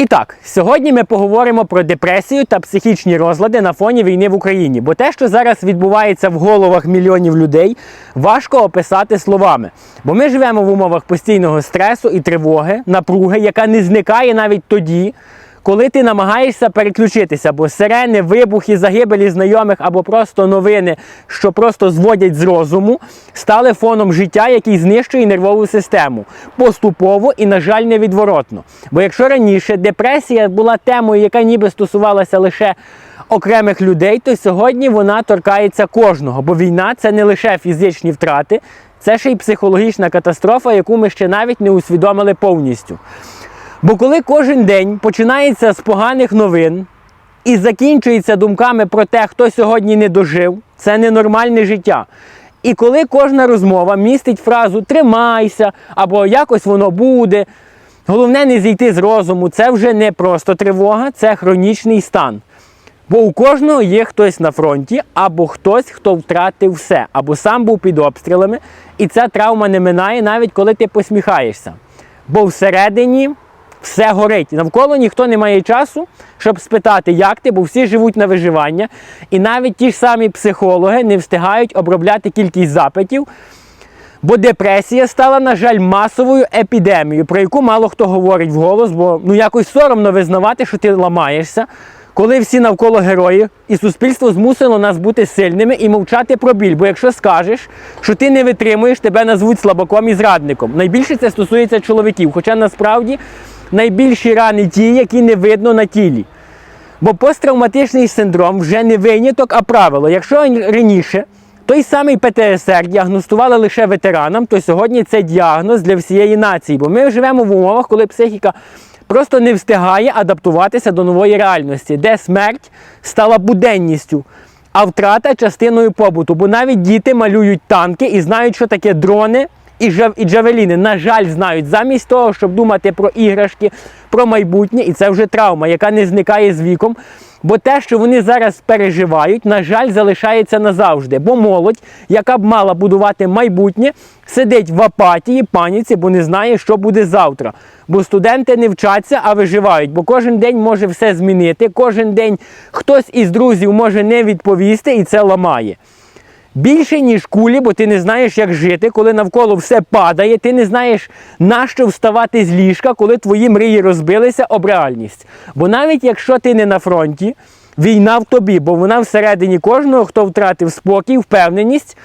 І так, сьогодні ми поговоримо про депресію та психічні розлади на фоні війни в Україні. Бо те, що зараз відбувається в головах мільйонів людей, важко описати словами. Бо ми живемо в умовах постійного стресу і тривоги, напруги, яка не зникає навіть тоді, коли ти намагаєшся переключитися, бо сирени, вибухи, загибелі знайомих або просто новини, що просто зводять з розуму, стали фоном життя, який знищує нервову систему поступово і, на жаль, невідворотно. Бо якщо раніше депресія була темою, яка ніби стосувалася лише окремих людей, то сьогодні вона торкається кожного, бо війна це не лише фізичні втрати, це ще й психологічна катастрофа, яку ми ще навіть не усвідомили повністю. Бо коли кожен день починається з поганих новин і закінчується думками про те, хто сьогодні не дожив, це ненормальне життя. І коли кожна розмова містить фразу тримайся або якось воно буде, головне не зійти з розуму, це вже не просто тривога, це хронічний стан. Бо у кожного є хтось на фронті, або хтось, хто втратив все, або сам був під обстрілами, і ця травма не минає навіть коли ти посміхаєшся. Бо всередині все горить. Навколо ніхто не має часу, щоб спитати, як ти, бо всі живуть на виживання. І навіть ті ж самі психологи не встигають обробляти кількість запитів. Бо депресія стала, на жаль, масовою епідемією, про яку мало хто говорить вголос, бо ну якось соромно визнавати, що ти ламаєшся, коли всі навколо герої, і суспільство змусило нас бути сильними і мовчати про біль. Бо якщо скажеш, що ти не витримуєш, тебе назвуть слабаком і зрадником. Найбільше це стосується чоловіків, хоча насправді найбільші рани ті, які не видно на тілі. Бо посттравматичний синдром вже не виняток, а правило. Якщо раніше той самий ПТСР діагностували лише ветеранам, то сьогодні це діагноз для всієї нації. Бо ми живемо в умовах, коли психіка просто не встигає адаптуватися до нової реальності, де смерть стала буденністю, а втрата частиною побуту. Бо навіть діти малюють танки і знають, що таке дрони і жав- і джавеліни, на жаль, знають, замість того, щоб думати про іграшки, про майбутнє, і це вже травма, яка не зникає з віком. Бо те, що вони зараз переживають, на жаль, залишається назавжди. Бо молодь, яка б мала будувати майбутнє, сидить в апатії, паніці, бо не знає, що буде завтра. Бо студенти не вчаться, а виживають, бо кожен день може все змінити, кожен день хтось із друзів може не відповісти, і це ламає. Більше, ніж кулі, бо ти не знаєш, як жити, коли навколо все падає, ти не знаєш, на що вставати з ліжка, коли твої мрії розбилися об реальність. Бо навіть якщо ти не на фронті, війна в тобі, бо вона всередині кожного, хто втратив спокій, впевненість.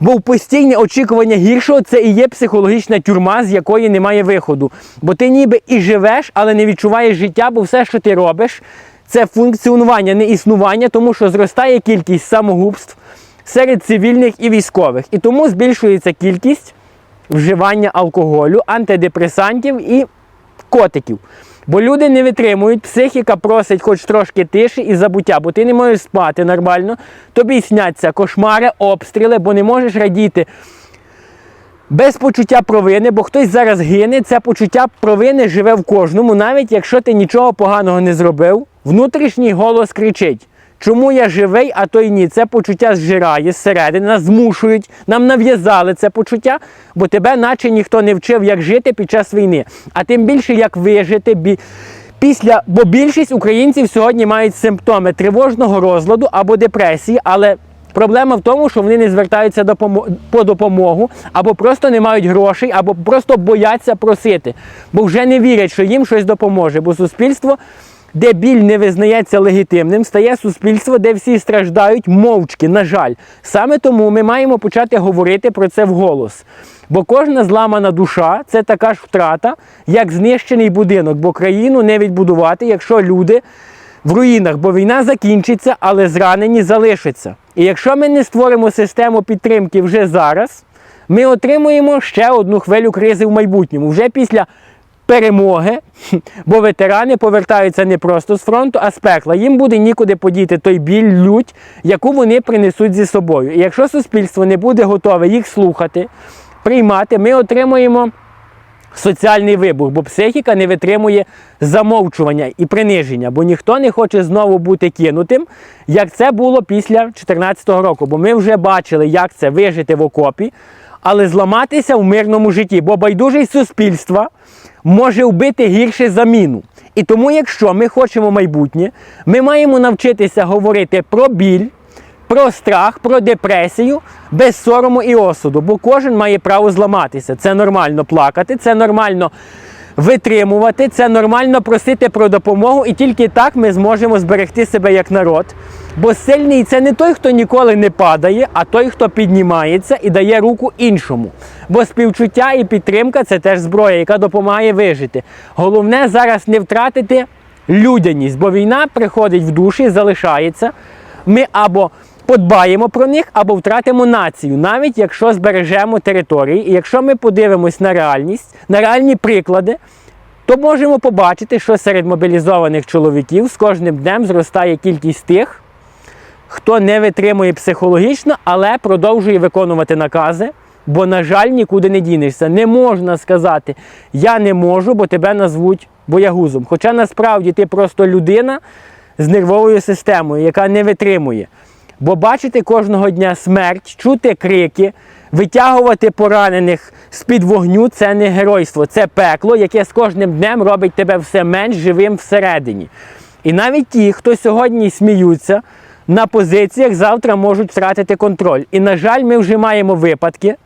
Бо постійне очікування гіршого це і є психологічна тюрма, з якої немає виходу. Бо ти ніби і живеш, але не відчуваєш життя, бо все, що ти робиш, це функціонування, не існування, тому що зростає кількість самогубств серед цивільних і військових. І тому збільшується кількість вживання алкоголю, антидепресантів і котиків. Бо люди не витримують, психіка просить хоч трошки тиші і забуття, бо ти не можеш спати нормально, тобі сняться кошмари, обстріли, бо не можеш радіти без почуття провини, бо хтось зараз гине, це почуття провини живе в кожному, навіть якщо ти нічого поганого не зробив, внутрішній голос кричить. Чому я живий, а той ні? Це почуття зжирає зсередини, нас змушують, нам нав'язали це почуття, бо тебе наче ніхто не вчив, як жити під час війни. А тим більше, як вижити бі- після, бо більшість українців сьогодні мають симптоми тривожного розладу або депресії, але проблема в тому, що вони не звертаються по допомогу, або просто не мають грошей, або просто бояться просити, бо вже не вірять, що їм щось допоможе, бо суспільство де біль не визнається легітимним, стає суспільство, де всі страждають мовчки, на жаль. Саме тому ми маємо почати говорити про це вголос. Бо кожна зламана душа це така ж втрата, як знищений будинок, бо країну не відбудувати, якщо люди в руїнах, бо війна закінчиться, але зранені залишаться. І якщо ми не створимо систему підтримки вже зараз, ми отримуємо ще одну хвилю кризи в майбутньому. Вже після перемоги, бо ветерани повертаються не просто з фронту, а з пекла. Їм буде нікуди подіти той біль, лють, яку вони принесуть зі собою. І якщо суспільство не буде готове їх слухати, приймати, ми отримуємо соціальний вибух, бо психіка не витримує замовчування і приниження, бо ніхто не хоче знову бути кинутим, як це було після 2014 року. Бо ми вже бачили, як це вижити в окопі, але зламатися в мирному житті, бо байдужість суспільства може вбити гірше заміну. І тому, якщо ми хочемо майбутнє, ми маємо навчитися говорити про біль, про страх, про депресію без сорому і осуду, бо кожен має право зламатися. Це нормально плакати, це нормально витримувати, це нормально просити про допомогу, і тільки так ми зможемо зберегти себе як народ. Бо сильний це не той, хто ніколи не падає, а той, хто піднімається і дає руку іншому. Бо співчуття і підтримка це теж зброя, яка допомагає вижити. Головне зараз не втратити людяність, бо війна приходить в душі, залишається. Ми або подбаємо про них, або втратимо націю, навіть якщо збережемо території. І якщо ми подивимось на реальність, на реальні приклади, то можемо побачити, що серед мобілізованих чоловіків з кожним днем зростає кількість тих, хто не витримує психологічно, але продовжує виконувати накази. Бо, на жаль, нікуди не дінешся. Не можна сказати, я не можу, бо тебе назвуть боягузом. Хоча насправді ти просто людина з нервовою системою, яка не витримує. Бо бачити кожного дня смерть, чути крики, витягувати поранених з-під вогню це не геройство, це пекло, яке з кожним днем робить тебе все менш живим всередині. І навіть ті, хто сьогодні сміються на позиціях, завтра можуть втратити контроль. І, на жаль, ми вже маємо випадки,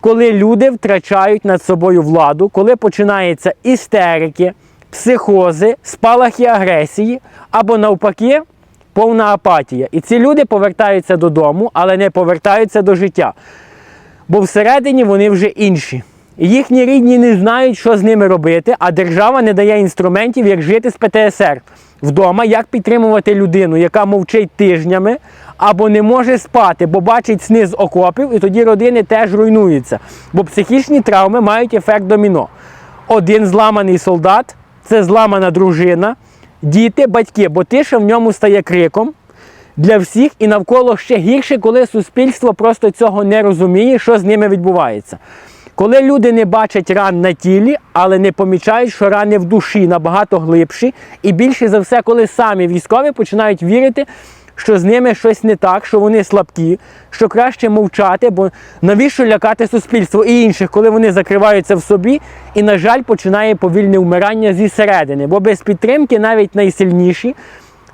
коли люди втрачають над собою владу, коли починаються істерики, психози, спалахи агресії або навпаки повна апатія. І ці люди повертаються додому, але не повертаються до життя. Бо всередині вони вже інші. І їхні рідні не знають, що з ними робити, а держава не дає інструментів, як жити з ПТСР вдома, як підтримувати людину, яка мовчить тижнями або не може спати, бо бачить сни з окопів, і тоді родини теж руйнуються. Бо психічні травми мають ефект доміно. Один зламаний солдат це зламана дружина, діти, батьки, бо тиша в ньому стає криком для всіх і навколо ще гірше, коли суспільство просто цього не розуміє, що з ними відбувається. Коли люди не бачать ран на тілі, але не помічають, що рани в душі набагато глибші, і більше за все, коли самі військові починають вірити, що з ними щось не так, що вони слабкі, що краще мовчати, бо навіщо лякати суспільство і інших, коли вони закриваються в собі, і, на жаль, починає повільне вмирання зі середини, бо без підтримки навіть найсильніші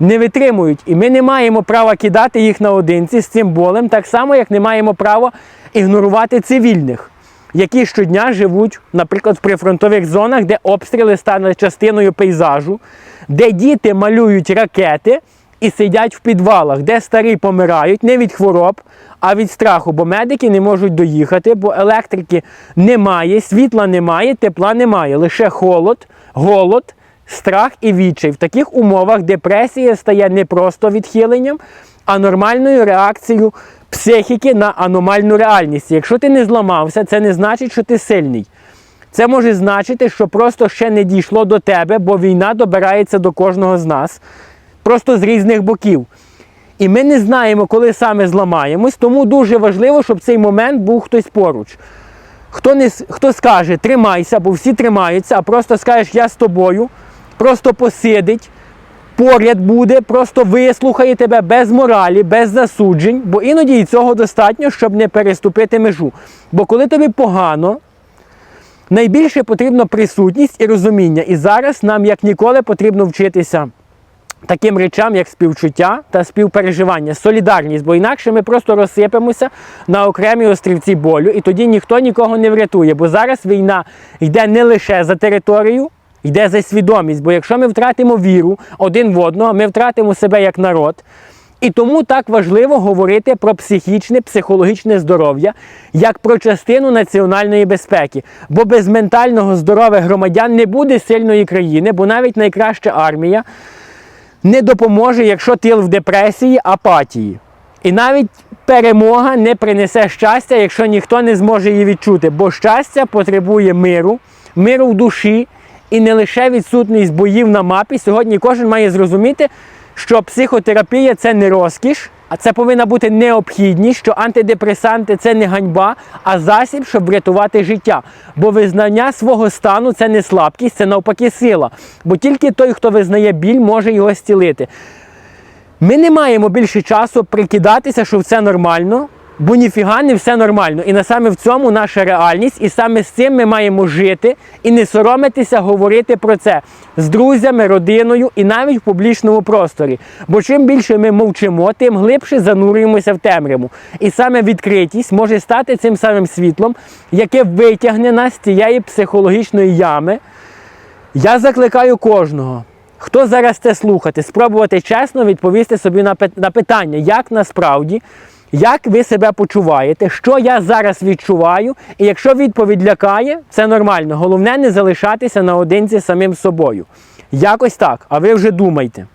не витримують. І ми не маємо права кидати їх наодинці з цим болем, так само, як не маємо права ігнорувати цивільних. Які щодня живуть, наприклад, в прифронтових зонах, де обстріли стали частиною пейзажу, де діти малюють ракети і сидять в підвалах, де старі помирають не від хвороб, а від страху, бо медики не можуть доїхати, бо електрики немає, світла немає, тепла немає. Лише холод, голод, страх і відчай. В таких умовах депресія стає не просто відхиленням, а нормальною реакцією психіки на аномальну реальність. Якщо ти не зламався, це не значить, що ти сильний. Це може значити, що просто ще не дійшло до тебе, бо війна добирається до кожного з нас, просто з різних боків. І ми не знаємо, коли саме зламаємось, тому дуже важливо, щоб цей момент був хтось поруч. Хто не, хто скаже, тримайся, бо всі тримаються, а просто скажеш, я з тобою, просто посидить, поряд буде, просто вислухає тебе без моралі, без засуджень, бо іноді і цього достатньо, щоб не переступити межу. Бо коли тобі погано, найбільше потрібно присутність і розуміння. І зараз нам як ніколи потрібно вчитися таким речам, як співчуття та співпереживання, солідарність, бо інакше ми просто розсипемося на окремі острівці болю, і тоді ніхто нікого не врятує. Бо зараз війна йде не лише за територію, йде за свідомість. Бо якщо ми втратимо віру один в одного, ми втратимо себе як народ. І тому так важливо говорити про психічне, психологічне здоров'я як про частину національної безпеки. Бо без ментального здоров'я громадян не буде сильної країни, бо навіть найкраща армія не допоможе, якщо тил в депресії, апатії. І навіть перемога не принесе щастя, якщо ніхто не зможе її відчути. Бо щастя потребує миру, миру в душі і не лише відсутність боїв на мапі. Сьогодні кожен має зрозуміти, що психотерапія це не розкіш, а це повинна бути необхідність, що антидепресанти це не ганьба, а засіб, щоб врятувати життя. Бо визнання свого стану це не слабкість, це навпаки сила. Бо тільки той, хто визнає біль, може його зцілити. Ми не маємо більше часу прикидатися, що все нормально, Бо ніфіга не все нормально. І на саме в цьому наша реальність, і саме з цим ми маємо жити і не соромитися говорити про це з друзями, родиною і навіть в публічному просторі. Бо чим більше ми мовчимо, тим глибше занурюємося в темряву. І саме відкритість може стати цим самим світлом, яке витягне нас з цієї психологічної ями. Я закликаю кожного, хто зараз це слухати, спробувати чесно відповісти собі на питання, як насправді, як ви себе почуваєте, що я зараз відчуваю, і якщо відповідь лякає, це нормально. Головне не залишатися наодинці самим собою. Якось так, а ви вже думайте.